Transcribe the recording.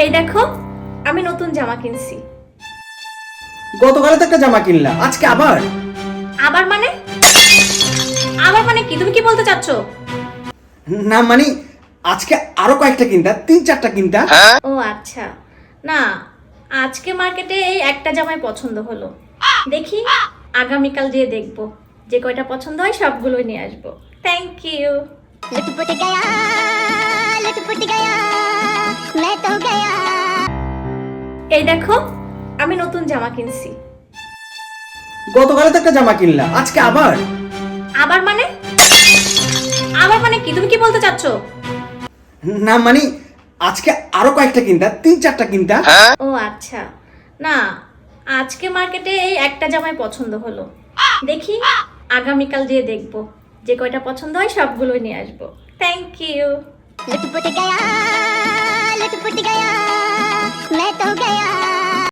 এই দেখো আমি নতুন জামা কিনছি। গতকালে তো একটা জামা কিনলা আজকে আবার? আবার মানে? আবার মানে কি? তুমি কি বলতে চাচ্ছ? না মানে আজকে আরও কয়েকটা কিনতা তিন চারটা কিনতা। ও আচ্ছা। না আজকে মার্কেটে এই একটা জামাই পছন্দ হলো। দেখি আগামীকাল দিয়ে দেখব। যে কয়টা পছন্দ হয় সবগুলোই নিয়ে আসব। থ্যাংক ইউ এই দেখো আমি নতুন জামা কিনছি। গতকালে তো একটা জামা কিনলা আজকে আবার? আবার মানে? আবার মানে কি? তুমি কি বলতে চাচ্ছ? না মানে আজকে আরও কয়েকটা কিনতা তিন চারটা কিনতা। ও আচ্ছা। না আজকে মার্কেটে এই একটা জামাই পছন্দ হলো। দেখি আগামীকাল দিয়ে দেখব। যে কয়টা পছন্দ হয় সবগুলোই নিয়ে আসব। Thank you